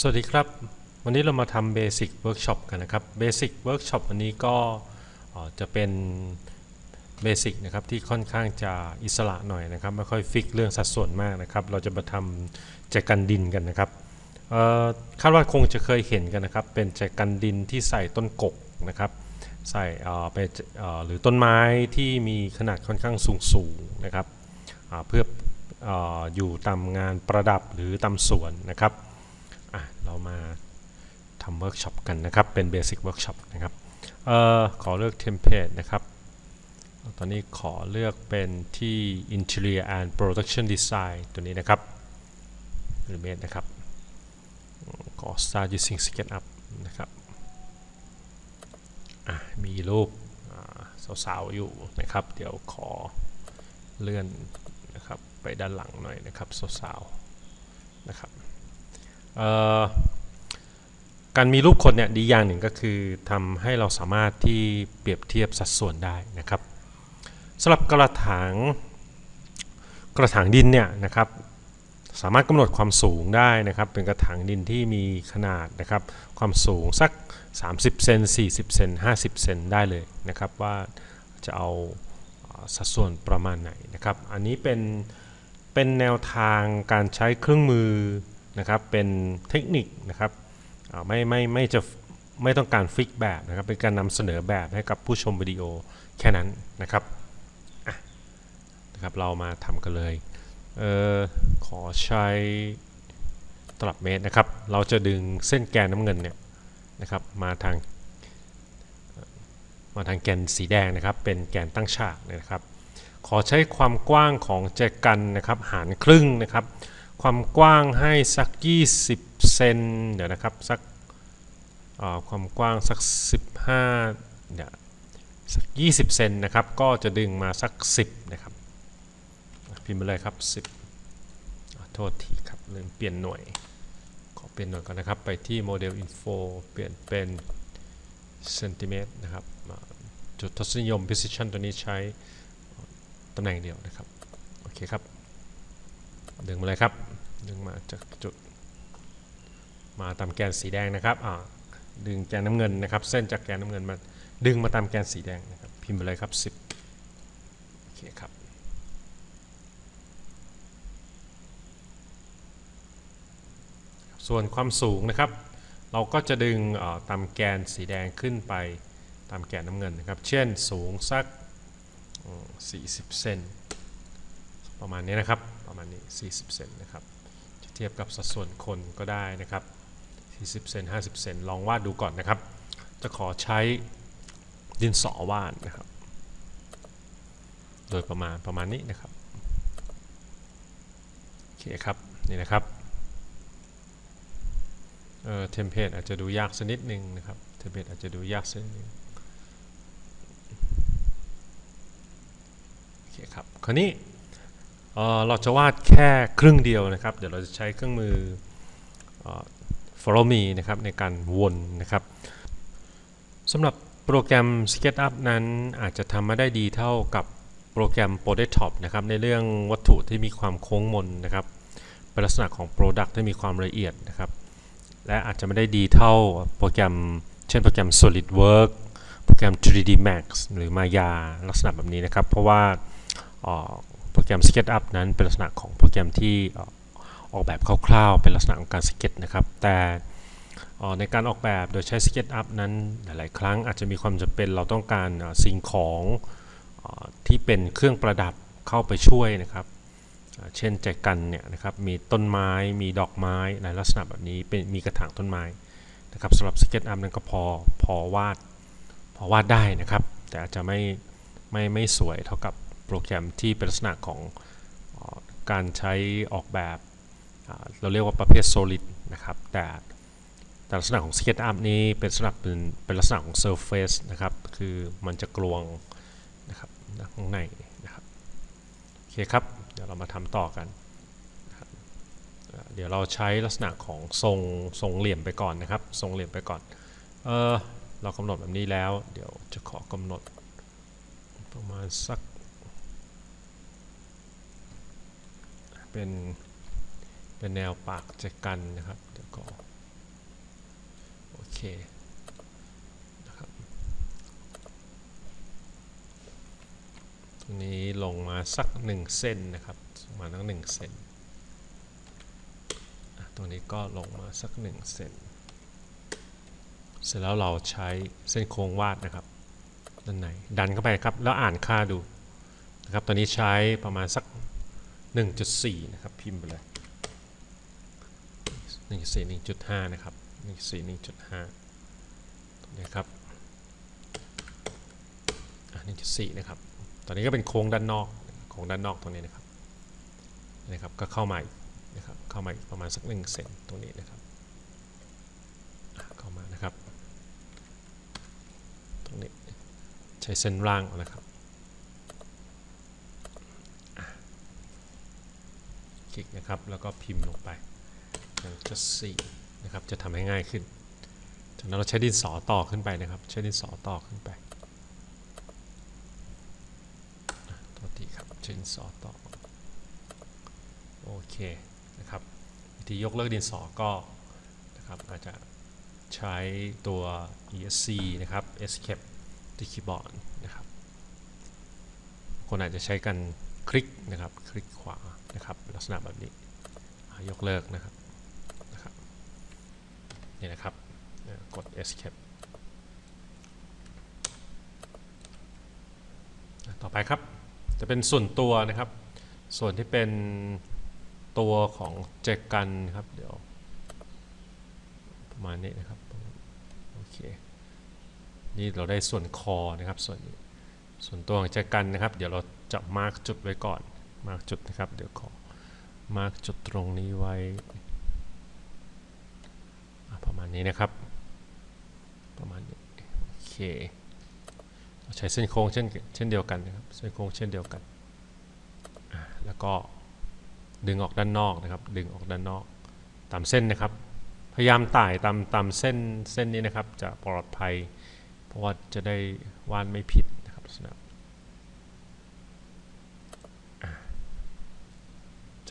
สวัสดีครับ วันนี้เรามาทำเบสิกเวิร์กช็อปกันนะครับเบสิกเวิร์กช็อปวันนี้ก็จะเป็นเบสิกนะครับที่ค่อนข้างจะอิสระหน่อยนะครับ ไม่ค่อยฟิกเรื่องสัดส่วนมากนะครับ เราจะมาทำแจกันดินกันนะครับคาดว่าคงจะเคยเห็นกันนะครับ เป็นแจกันดินที่ใส่ต้นกกนะครับ ใส่ไปหรือต้นไม้ที่มีขนาดค่อนข้างสูงสูงนะครับเพื่อออยู่ตามงานประดับหรือตามสวนนะครับ เรามาทำเวิร์กช็อปกันนะครับ เป็นเบสิกเวิร์กช็อปนะครับออขอเลือกเทมเพลตนะครับ ตอนนี้ขอเลือกเป็นที่ Interior and Production Design ตัวนี้นะครับหรือเมตนะครับ ขอ start using SketchUp นะครับมีรูปสาวๆอยู่นะครับ เดี๋ยวขอเลื่อนนะครับไปด้านหลังหน่อยนะครับสาวๆนะครับ การมีรูปคนเนี่ยดีอย่างหนึ่งก็คือทำให้เราสามารถที่เปรียบเทียบสัดส่วนได้นะครับสำหรับกระถางกระถางดินเนี่ยนะครับสามารถกำหนดความสูงได้นะครับ เป็นกระถางดินที่มีขนาดนะครับ ความสูงสัก 30เซน40เซน50เซนได้เลยนะครับ ว่าจะเอาสัดส่วนประมาณไหนนะครับ อันนี้เป็นเป็นแนวทางการใช้เครื่องมือนะครับ เป็นเทคนิคนะครับ ไม่ไม่ไม่จะไม่ต้องการฟิกแบบนะครับเป็นการนำเสนอแบบให้กับผู้ชมวิดีโอแค่นั้นนะครับนะครับเรามาทำกันเลยเออขอใช้ตลับเมตรนะครับ เราจะดึงเส้นแกนน้ำเงินเนี่ยนะครับมาทางมาทางแกนสีแดงนะครับ เป็นแกนตั้งฉากนะครับ ขอใช้ความกว้างของแจกันนะครับ หารครึ่งนะครับ ความกว้างให้สัก 20 เซนเดี๋ยวนะครับสักความกว้างสัก 15เดี๋ยวสัก 20 เซนนะครับ ก็จะดึงมาสัก 10 นะครับ พิมพ์ไปเลยครับ 10 โทษทีครับลืมเปลี่ยนหน่วย ขอเปลี่ยนหน่วยก่อนนะครับ ไปที่โมเดล info เปลี่ยนเป็นเซนติเมตรนะครับ จุดทศนิยม precision ตัวนี้ใช้ตำแหน่งเดียวนะครับ โอเคครับ ดึงมาเลยครับ ดึงมาจากจุด มาตามแกนสีแดงนะครับอ่าดึงแกนน้ำเงินนะครับ เส้นจากแกนน้ำเงินมาดึงมาตามแกนสีแดงนะครับ พิมพ์ไปเลยครับ 10โอเคครับส่วนความสูงนะครับ เราก็จะดึงอ่อตามแกนสีแดงขึ้นไปตามแกนน้ำเงินนะครับ เช่นสูงสัก 40 เซนประมาณนี้นะครับ ประมาณนี้ 40 เซนนะครับเทียบกับสัดส่วนคนก็ได้นะครับ 40 เซน 50 เซน ลองวาดดูก่อนนะครับ จะขอใช้ดินสอวาดนะครับ โดยประมาณประมาณนี้นะครับ โอเคครับ นี่นะครับ เอ่อ เทมเพลตอาจจะดูยากสักนิดนึงนะครับ เทมเพลตอาจจะดูยากสักนิดนึงโอเคครับ คราวนี้ เเราจะวาดแค่ครึ่งเดียวนะครับ เดี๋ยวเราจะใช้เครื่องมืออ follow me นะครับในการวนนะครับสำหรับโปรแกรม SketchUp นั้นอาจจะทำไม่ได้ดีเท่ากับโปรแกรม Photoshop นะครับในเรื่องวัตถุที่มีความโค้งมนนะครับเป็นลักษณะของ Product ที่มีความละเอียดนะครับ และอาจจะไม่ได้ดีเท่าโปรแกรม เช่นโปรแกรม SolidWorks โปรแกรม 3D Max หรือ Maya ลักษณะแบบนี้นะครับ เพราะว่า รแกรม SketchUp นั้นเป็นลักษณะของโปรแกรมที่ออกแบบคร่าวๆ เป็นลักษณะของการสเก็ตนะครับ แต่ในการออกแบบโดยใช้ SketchUp นั้นหลายๆ ครั้งอาจจะมีความจำเป็นเราต้องการสิ่งของที่เป็นเครื่องประดับเข้าไปช่วยนะครับเอ่อเช่นแจกันเนี่ยนะครับมีต้นไม้มีดอกไม้ในลักษณะแบบนี้เป็นมีกระถางต้นไม้นะครับสำหรับ SketchUp นั้นก็พอพอวาดพอวาดได้นะครับ แต่อาจจะไม่ไม่ไม่สวยเท่ากับ โปรแกรมที่เป็นลักษณะของอการใช้ออกแบบ เราเรียกว่าประเภท solid นะครับแต่แต่ลักษณะของ SketchUp นี้เป็นลักษณะเป็นเป็นลักษณะของ surface นะครับคือมันจะกลวงนะครับข้างในนะครับโอเคครับ เดี๋ยวเรามาทำต่อกันเดี๋ยวเราใช้ลักษณะของทรงทรงเหลี่ยมไปก่อนนะครับ ทรงเหลี่ยมไปก่อน เออเรากำหนดแบบนี้แล้ว เดี๋ยวจะขอกำหนดประมาณสัก เป็นเป็นแนวปากแจกันนะครับเดี๋ยวก็นะครับตรงนี้ลงมาสักหนึ่งเส้นนะครับมาทั้งหนึ่งเซนตรงนี้ก็ลงมาสักหนึ่งเซนเสร็จแล้วเราใช้เส้นโค้งวาดนะครับด้านในดันเข้าไปครับแล้วอ่านค่าดูนะครับตอนนี้ใช้ประมาณสัก 1.4 นะครับ พิมพ์ไปเลย1.4 1.5 นะครับ1.4 1.5ตรงนี้ครับอะ1.4 นะครับ ตอนนี้ก็เป็นโค้งด้านนอก โค้งด้านนอกตรงนี้นะครับนะครับ ก็เข้ามาอีกนะครับ เข้ามาอีกประมาณสัก1เซนตรงนี้นะครับเข้ามานะครับ ตรงนี้ใช้เส้นล่างนะครับ คลิกนะครับ แล้วก็พิมพ์ลงไปย่างจะสี่นะครับ จะทำให้ง่ายขึ้น จากนั้นเราใช้ดินสอต่อขึ้นไปนะครับ ใช้ดินสอต่อขึ้นไปอะโทษทีครับ ใช้ดินสอต่อ โอเคนะครับ วิธียกเลิกดินสอก็นะครับอาจจะใช้ตัว esc นะครับ escape ที่คีย์บอร์ดนะครับ คนอาจจะใช้กัน คลิกนะครับ คลิกขวานะครับลักษณะแบบนี้ยกเลิกนะครับนะครับนี่นะครับกด escape ต่อไปครับ จะเป็นส่วนตัวนะครับ ส่วนที่เป็นตัวของแจกันครับ เดี๋ยว ประมาณนี้นะครับ โอเค นี่เราได้ส่วนคอนะครับ ส่วนนี้ ส่วนตัวของแจกันนะครับ เดี๋ยวเรา จะมาร์กจุดไว้ก่อนมาร์กจุดนะครับ เดี๋ยวขอมาร์กจุดตรงนี้ไว้ ประมาณนี้นะครับ ประมาณนี้ โอเคใช้เส้นโค้งเช่นเช่นเดียวกันนะครับ เส้นโค้งเช่นเดียวกัน แล้วก็ดึงออกด้านนอกนะครับ ดึงออกด้านนอก ตามเส้นนะครับ พยายามไต่ตามตามเส้นเส้นนี้นะครับ จะปลอดภัย เพราะว่าจะได้วาดไม่ผิดนะครับลักษณะ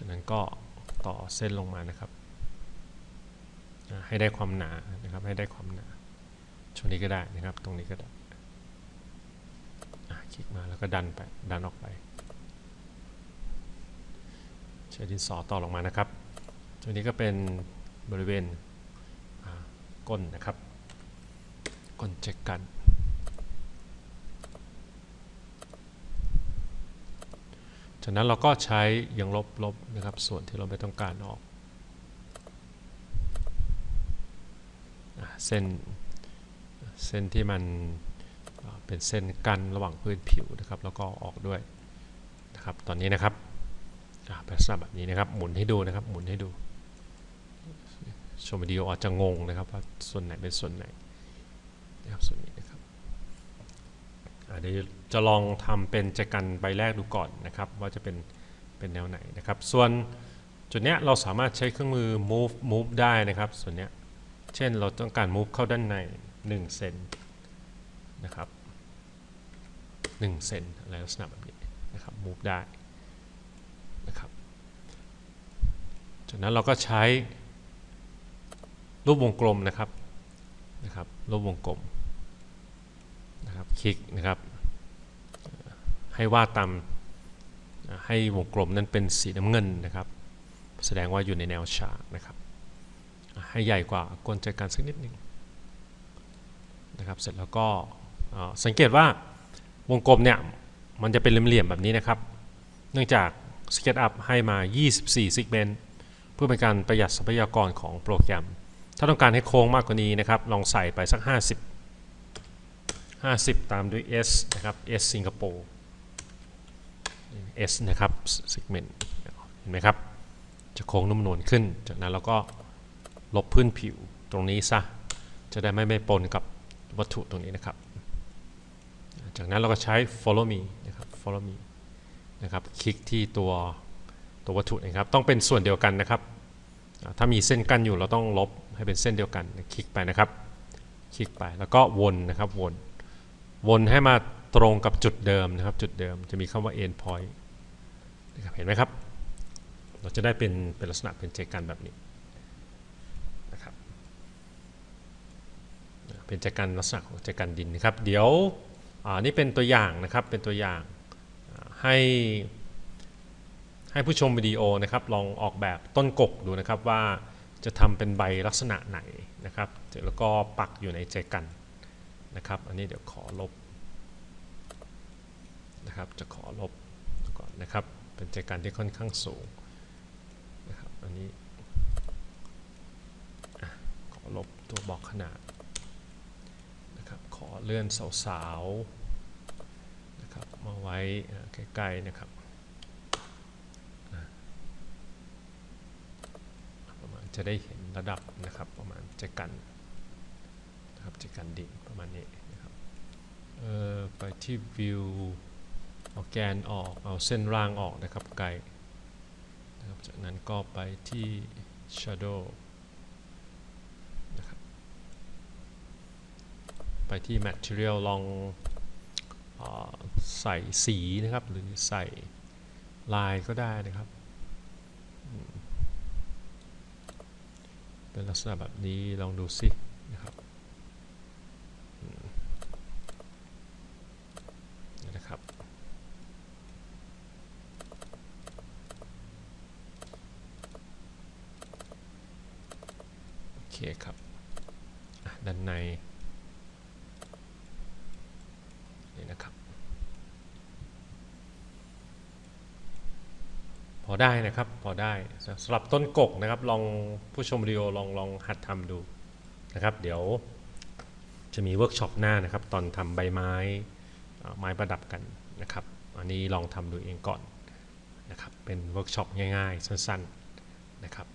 จากนั้นก็ต่อเส้นลงมานะครับ ให้ได้ความหนานะครับ ให้ได้ความหนาช่วงนี้ก็ได้นะครับ ตรงนี้ก็ได้คลิกมาแล้วก็ดันไป ดันออกไป ใช้ดินสอต่อลงมานะครับตรงนี้ก็เป็นบริเวณก้นนะครับ ก้นเช็คกัน จากนั้นเราก็ใช้ยังลบลบนะครับ ส่วนที่เราไม่ต้องการออกเส้นเส้นที่มันเป็นเส้นกันระหว่างพื้นผิวนะครับ แล้วก็ออกด้วยนะครับตอนนี้นะครับอะเป็นลักษณะแบบนี้นะครับหมุนให้ดูนะครับหมุนให้ดูชมวิดีโออาจจะงงนะครับว่าส่วนไหนเป็นส่วนไหนนะครับส่วนนี้นะครับ อะเดี๋ยวจะลองทำเป็นแจกันใบแรกดูก่อนนะครับ ว่าจะเป็นเป็นแนวไหนนะครับ ส่วนจุดเนี้ยเราสามารถใช้เครื่องมือ move move ได้นะครับ ส่วนเนี้ยเช่นเราต้องการ move เข้าด้านใน1เซนนะครับ1เซนอะไรลักษณะแบบนี้นะครับ move ได้นะครับจากนั้นเราก็ใช้รูปวงกลมนะครับนะครับรูปวงกลม นะครับคลิกนะครับ ให้วาดตามให้วงกลมนั้นเป็นสีน้ำเงินนะครับ แสดงว่าอยู่ในแนวฉากนะครับ ให้ใหญ่กว่ากลใจกันสักนิดหนึงนะครับเสร็จแล้วก็สังเกตว่าวงกลมเนี่ยมันจะเป็นเหลี่ยมๆแบบนี้นะครับ เนื่องจาก SketchUp ให้มา 24 segment เพื่อเป็นการประหยัดทรัพยากรของโปรแกรม ถ้าต้องการให้โค้งมากกว่านี้นะครับ ลองใส่ไปสัก 50 50 ตามด้วย S นะครับ S สิงคโปร์ S นะครับ segment เห็นไหมครับ จะโค้งนุ่มนวลขึ้น จากนั้นเราก็ลบพื้นผิวตรงนี้ซะ จะได้ไม่ไม่ปนกับวัตถุตรงนี้นะครับ จากนั้นเราก็ใช้ follow me นะครับ follow me นะครับคลิกที่ตัวตัววัตถุนะครับ ต้องเป็นส่วนเดียวกันนะครับ ถ้ามีเส้นกั้นอยู่เราต้องลบให้เป็นเส้นเดียวกัน คลิกไปนะครับ คลิกไปแล้วก็วนนะครับวน วนให้มาตรงกับจุดเดิมนะครับ จุดเดิมจะมีคำว่า end point นะครับเห็นไหมครับ เราจะได้เป็นเป็นลักษณะเป็นเจกันแบบนี้นะครับเป็นแจกันลักษณะของแจกันดินนะครับ เดี๋ยวอ่านี่เป็นตัวอย่างนะครับเป็นตัวอย่างให้ให้ผู้ชมวิดีโอนะครับลองออกแบบต้นกกดูนะครับว่าจะทำเป็นใบลักษณะไหนนะครับแล้วก็ปักอยู่ในแจกัน นะครับ อันนี้เดี๋ยวขอลบนะครับ จะขอลบก่อนนะครับ เป็นแจกันที่ค่อนข้างสูงนะครับ อันนี้ขอลบตัวบอกขนาดนะครับ ขอเลื่อนเสาๆนะครับ มาไว้ใกล้ๆนะครับประมาณจะได้เห็นระดับนะครับประมาณจะกัน นะครับจะกันดิประมาณนี้นะครับเออไปที่ view เอาแกนออกเอาเส้นล่างออกนะครับไกลนะครับจากนั้นก็ไปที่ shadow นะครับไปที่ Material ลองอใส่สีนะครับหรือใส่ลายก็ได้นะครับเป็นลักษณะแบบนี้ลองดูสินะครับอืมนี่นะครับ โอเคครับอะด้าน ในนี่นะครับ พอได้นะครับพอได้สำหรับต้นกกนะครับ ลองผู้ชมวิดีโอลองลองหัดทำดูนะครับ เดี๋ยวจะมีเวิร์กช็อปหน้านะครับ ตอนทำใบไม้ไม้ประดับกันนะครับ อันนี้ลองทำดูเองก่อนนะครับ เป็นเวิร์กช็อปง่ายๆ สั้นๆนะครับ